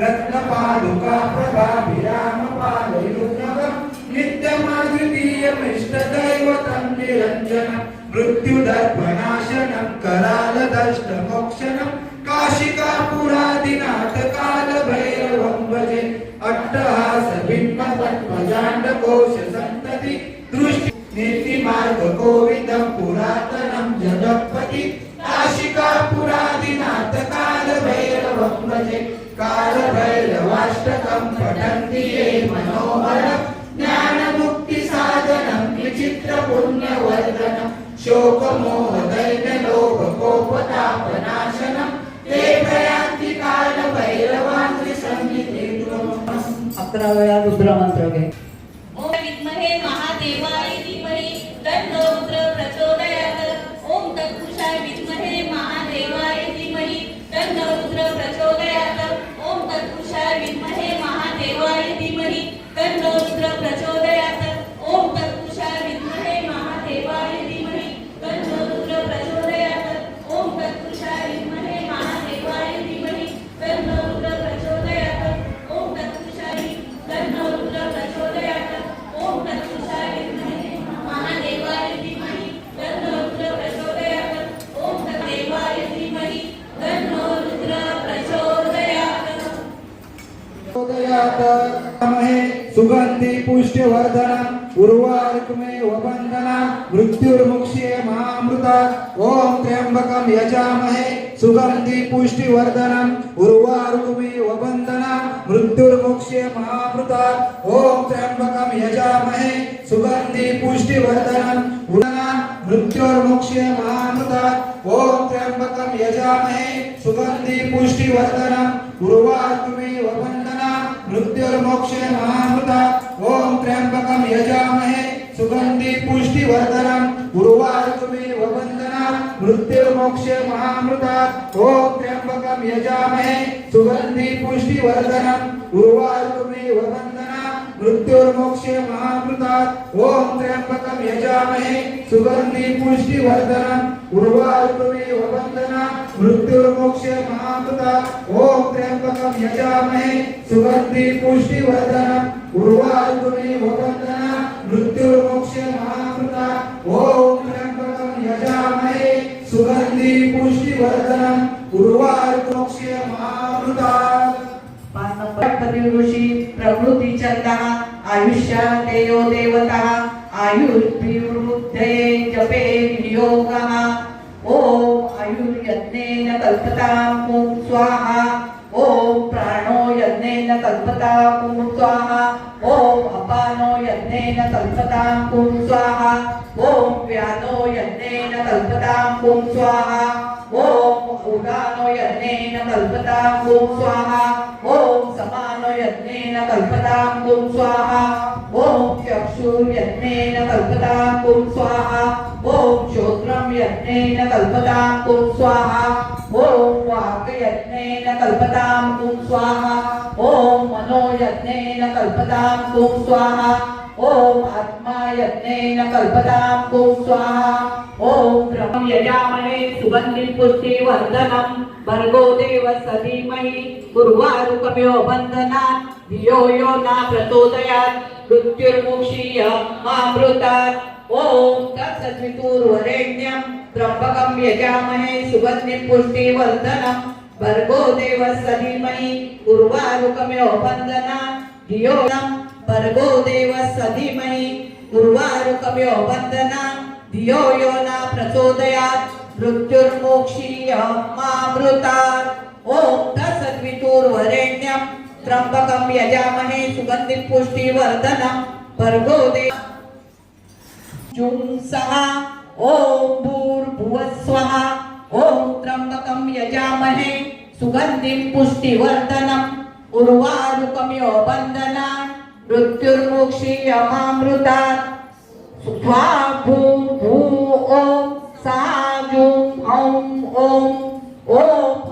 रत्नपादुका प्रभाभिरामपादयुग्मकम् नित्यमाद्वितीयमिष्टदैवतं निरञ्जनं मृत्युदर्पणाशनं करालदष्टमोक्षणं काशिकापुरादिनाथकालभैरवं भजे अट्टहासभिन्नपद्मजाण्डकोश कालभैरवाष्टकं पठन्ति ये मनोहरं ज्ञानमुक्तिसाधनं विचित्रपुण्यवर्धनं। शोकमोहदैन्यलोभकोपतापनाशनं ते प्रयान्ति कालभैरवाङ्घ्रिसंहिते अकरा वेळा रुद्रमंत्र घे। वबंधना मृत्युर्मुक्षे महामृता। ओम त्र्यंबकम यजामहे। सुगंधी पुष्टिवर्धनम उर्वारुकमे वबंधना मृत्युर्मुक्षे महामृता। ओम त्र्यंबकम यजामहे। सुगंधी पुष्टिवर्धनम उदना। मृत्युर्मुक्षे महामृता। ओम त्र्यंबकम यजामहे। सुगंधी पुष्टिवर्धनम उर्वारुकमे वबंधना मृत्युर्मोक्षे महामृता। ओम त्र्यंबकम यजामहे। सुगंधि पुष्टिवर्धनम। उर्वारुकमे वबंधना मृत्युर्मोक्षे महामृता ओम त्र्यंबकम यजामहे। सुगंधि पुष्टिवर्धनम। उर्वारुकमे वबंधना मृत्युर्मोक्षे महामृता ओम त्र्यंबकम यजामहे। सुगंधि पुष्टिवर्धनम। उर्वारुकमे वबंधना मृत्युर्मोक्षे महामृता ओम त्र्यंबकम यजामहे। सुगंधि पुष्टिवर्धनम। उर्वारुकमे वबंधना मृत्युर्मोक्षे महामृता ओम त्र्यंबकम यजामहे पाच नंबर गणपती ऋषी चंदा आयुष्या देयो देवता आयुर्विवृद्धे जपे विनियोगः। ओम आयुर्यज्ञेन कल्पतां स्वाहा ओम प्राणो यज्ञेन कल्पतां स्वाहा अपानो यज्ञेन कल्पतां ॐ स्वाहा ओम व्यानो यज्ञेन कल्पतां ॐ स्वाहा ओम उदानो यज्ञेन कल्पतां ॐ स्वाहा ओम समानो यज्ञेन कल्पतां ॐ स्वाहा ओम चक्षुर्यज्ञेन कल्पतां ॐ स्वाहा ओम श्रोत्रं यज्ञेन कल्पतां ॐ स्वाहा ओम वाक्यज्ञेन कल्पतां ॐ स्वाहा ओम मनोयज्ञेन कल्पतां ॐ स्वाहा ओम आत्मा यज्ञेन कल्पतां ॐ स्वाहा। ओम ब्रह्म यजामहे सुगन्धिं पुष्टिवर्धनं भर्गो देवस्य धीमहि उर्वारुकमिव बन्धनात् धियो यो न प्रचोदयात्। मृत्युर्मुक्षीय मामृतात् ॐ तत्सवितुर्वरेण्यं त्र्यम्बकं यजामहे सुगन्धिं पुष्टिवर्धनं भर्गो देवस्य धीमहि उर्वारुकमिव बन्धनात् धियो भर्गो देवस्य धीमहि उर्वारुकमिव बन्धनात् धियो यो न प्रचोदयात्, मृत्युर्मोक्षीय मामृतात्। ॐ तत्सद्वितुर्वरेण्यं त्र्यम्बकं यजामहे सुगन्धिं पुष्टिवर्धनं भर्गो देव जुं सहा ॐ भूर्भुवस्वः, ॐ त्र्यम्बकं यजामहे सुगन्धिं पुष्टिवर्धनम् उर्वारुकमिव बन्धनात् मृत्युर्मुक्षीयमामृतात् स्वा भू भू ॐ सा जुं हौं ॐ ॐ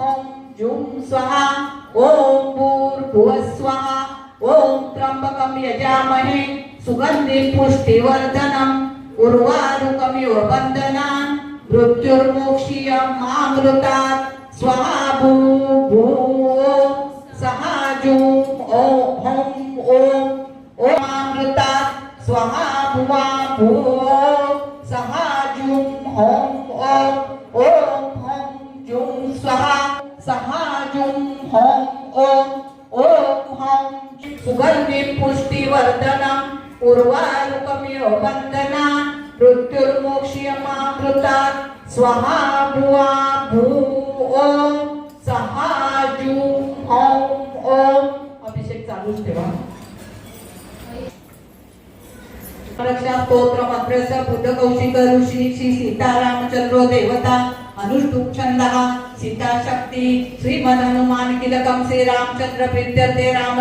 हौं जुं स्वाहा ॐ भूर्भुवस्वः ॐ त्र्यम्बकं यजामहे सुगन्धिं पुष्टिवर्धनम् उर्वारुकमिव बन्धनान् मृत्युर्मोक्षीय मामृतात् स्वाहा भू भू ॐ सहा ओम हम ओम स्वाहा भुवा भूओ सहा ओम ओम ओम सहा जूम ओम ओम ओम हम सुगंधि पुष्टिवर्धनम् उर्वारुकमिव वन्दना मृत्युर्मोक्ष्यमामृता स्वाहा भुवा भू, ओम, सहा जूम ओम ओम। अभिषेक चालूच रक्षा स्तोत्र, मंत्रस्य बुद्ध कौशिक ऋषी श्री सीतारामचंद्रो देवता, अनुष्टुप छंदः सीता शक्ती श्रीमद हनुमान किलकम प्रीत्यर्थे राम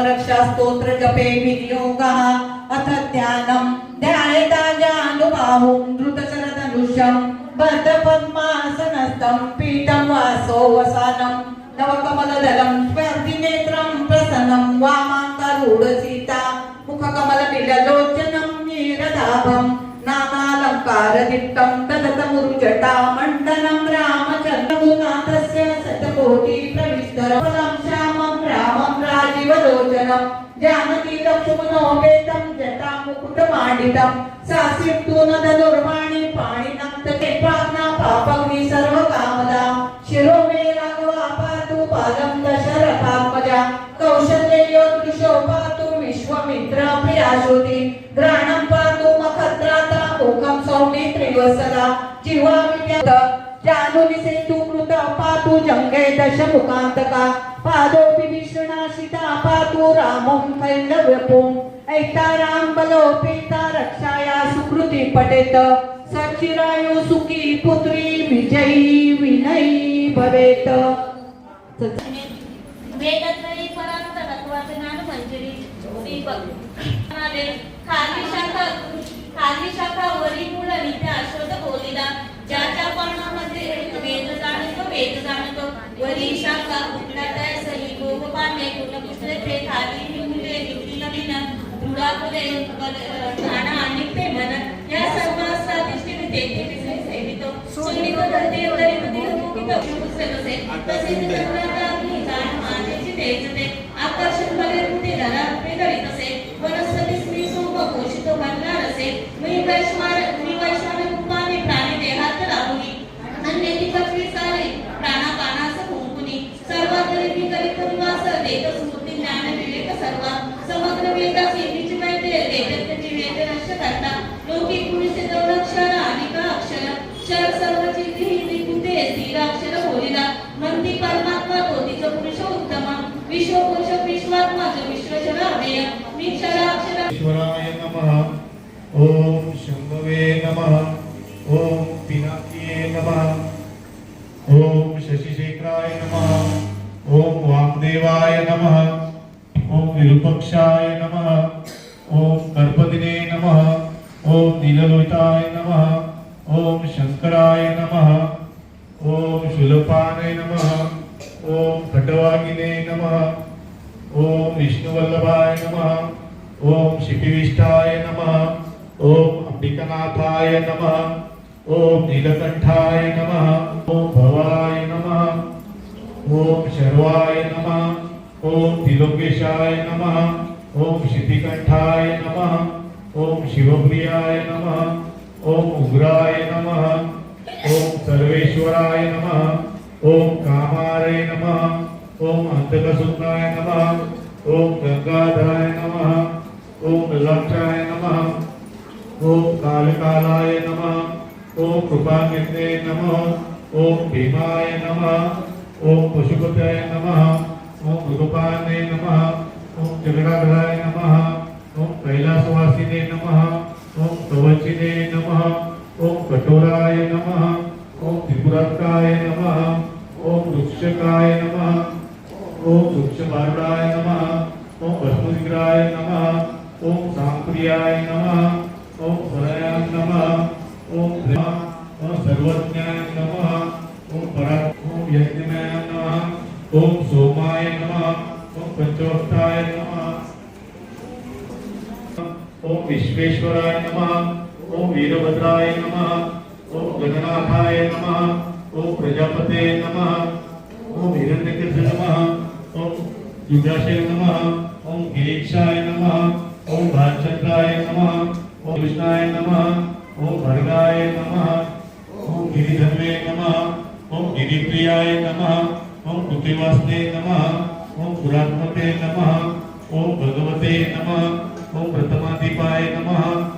जपे विनियोगः। अथ ध्यानं, ध्यायता जानुबाहुं बद्धपद्मासनस्थं पीठं वासो वसानं नवकमलदलं स्पर्धिनेत्रं హారదిట్టం తదతమురు జటామండనం రామచంద్రమునాథస్య శతకోటి ప్రవిస్తరం శ్యామం రామం రాజీవలోచనం జానకి లక్ష్మణోపేతం జటాముకుటమాడితం సాసిట్టు నదనుర్మాణి పాణినం తృపాగ్నా పాపగ్ని సర్వకామదా శిరో మే రాఘవ పాదం దశరథాత్మజ కౌశల్యోదృశో పాతు విశ్వమిత్ర ప్రియాశ్రుతి గ్రాణం सौमित्रिवसला जिह्वा विद्यात जानुनि सेतु कृत पातु जङ्गे दशमुखान्तका पादोऽपि विष्णुनाशिता पातु रामं कैलव्यपुम् ऐतारां बलोपेता रक्षाया सुकृती पठेत सचिरायो सुखी पुत्री विजयी विनयी भवेत। वेदत्रयी परांत तत्वाचे ज्ञान मंजरी दीपक. म्हणाले, खाली शाखा. खाली शाखा वरील मूळ विद्या अशोधक ओलिदा ज्याच्या पर्णामध्ये वेद जाणतो वेद जाणतो. वरील शाखा उन्नताय सही गोपाने गुणपुसले ते खाली मुले निवडी नवीन दृढा फुले ठाणा आणि प्रेमन या सर्व साधिष्ठीने तेथे विजय सेवितो. सोनी बदलते वरी मध्ये मुखी कक्षू सेवसे तसे जगनाता जाण मानेची तेजते आकर्षण भरे कुठे धरा रुपे करीत असे. स्त्री सोम पोषित भरणार असे मी ॐ शूलपाने नमः ॐ खटवागिने नमः ॐ विष्णुवल्लभाय नमः ॐ शिपिविष्टाय नमः ॐ अम्बिकनाथाय नमः ॐ नीलकण्ठाय नमः ॐ भवाय नमः ॐ शर्वाय नमः ॐ त्रिलोकेशाय नमः ॐ शितिकण्ठाय नमः ॐ शिवप्रियाय नमः ॐ उग्राय नमः ॐ सर्वेश्वराय नमः ॐ कामाय नमः ओम अन्तकसुन्दाय नमः ॐ गंगाधराय नमः ॐ लक्षाय नमः ॐ कालकालाय नमः ॐ कृपानिधे नमः ॐ भीमाय नमः ॐ पशुपतये नमः ॐ मृगपाने नमः ॐ जगदाधराय नमः ॐ कैलासवासिने नमः ॐ कवचिने नमः ॐ कठोराय नमः ओम त्रिपुरात्काय नमः ॐ वृक्षकाय नमः ॐ वृक्षभारुडाय नमः ॐ भस्मविग्रहाय नमः ॐ सांप्रियाय नमः ॐ स्वराय नमः प्रेमा ॐ सर्वज्ञाय नमः ॐ परा ॐ यज्ञमय नमः ॐ सोमाय नमः ॐ पंचवक्ताय नमः ॐ विश्वेश्वराय नमः ॐ वीरभद्राय नमः ॐ गणनाथाय नमः ओम प्रजापते नमः ओम हिरण्यकृत नमः ओम युगाशय नमः ओम गिरीक्षाय नमः ओम भालचंद्राय नमः ओम कृष्णाय नमः ओम भर्गाय नमः ओम गिरिधर्मे नमः ओम गिरिप्रियाय नमः ओम कृतिवासने नमः ओम पुरात्मते नमः ओम भगवते नमः ओम प्रथमादीपाय नमः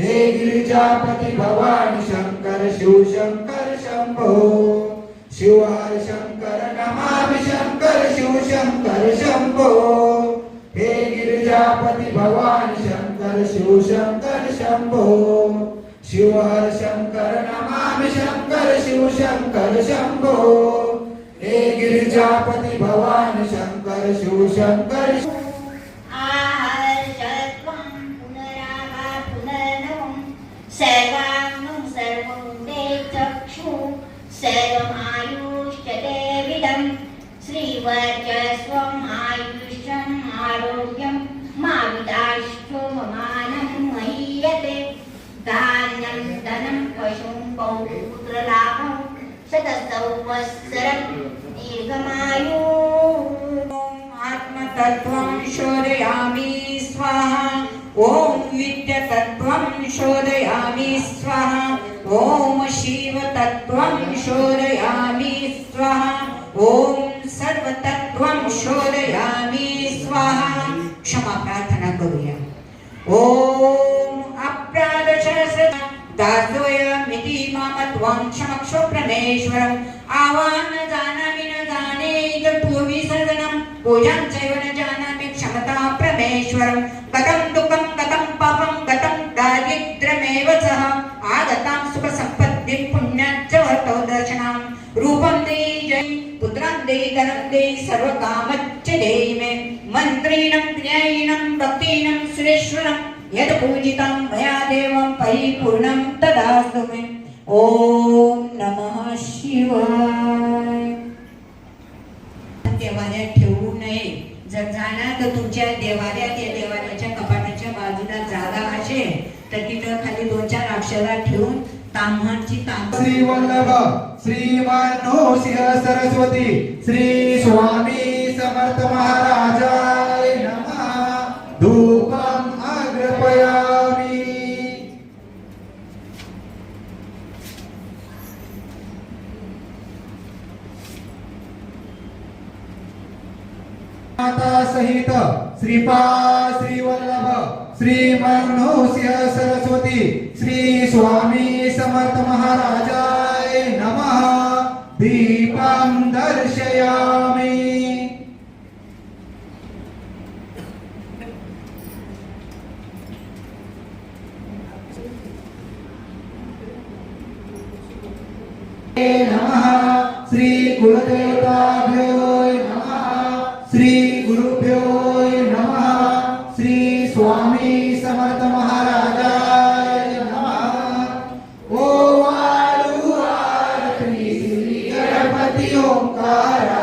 हे गिरिजापती भवानी शंकर शिव शंकर शंभो। शिव शंकर नमामि शंकर शिव शंकर शंभो। हे गिरिजापती भवानी शंकर शिव शंकर शंभो। शिव शंकर नमामि शंकर शिव शंकर शंभो। हे गिरिजापती भवानी शंकर शिव शंकर श्रीवर्चस्वम् आयुष्यम् आरोग्यं मा विदाष्टो ममानं महीयते धान्यं, धनं, पशुं, पौत्रलाभं शतसंवत्सरं दीर्घमायु। आत्मतत्त्वं शोधयामि, स्वाहा। ॐ विद्यतत्त्वं सर्वतत्त्वं स्वाहा। क्षमा प्रार्थना करूया। ॐ अप्रादशस दासोयमिति मम त्वं क्षमक्षो प्रमेश्वरम् आवाहन जानामि न जाने पूर्वी सर्वनं पूजां चैव न जानामि क्षमता प्रमेश्वरं गतं देहि सर्वकामच्च देहि मे मन्त्रीणं ज्ञायिनं भक्तीनं सुरेश्वरं यत् पूजितं मया देवं परिपूर्णं तदास्तु मे ॐ नमः शिवाय देवालयात ठेवू नये जर जाणार तर तुमच्या देवालयात या देवालयाच्या कपाटाच्या बाजूला जागा असेल तर तिथं खाली दोन चार अक्षरा ठेवून ताम्हाची तांब श्री वल्लभ सिंह सरस्वती श्री स्वामी समर्थ महाराजाय नमः। धूपम अग्रपयामि माता सहित श्रीपाद श्री वल्लभ श्री मनोसिंह सरस्वती श्री स्वामी समर्थ महाराजाय नमः दीपं दर्शयामि नमः श्री ओंकारा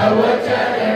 महिमा तव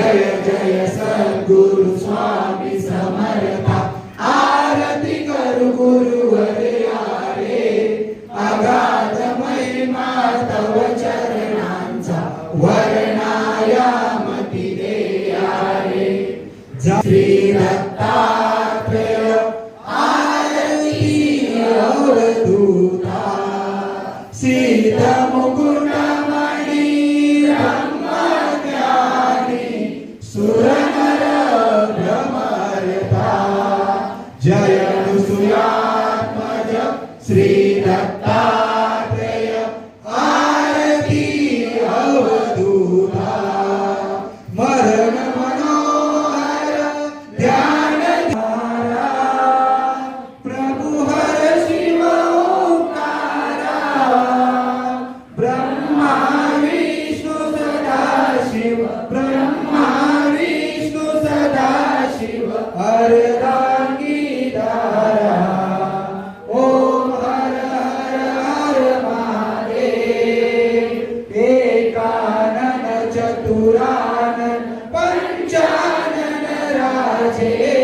జయ జయ సద్గురు స్వామి. श्री चतुरानन पंचानन राजे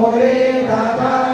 Morena vai.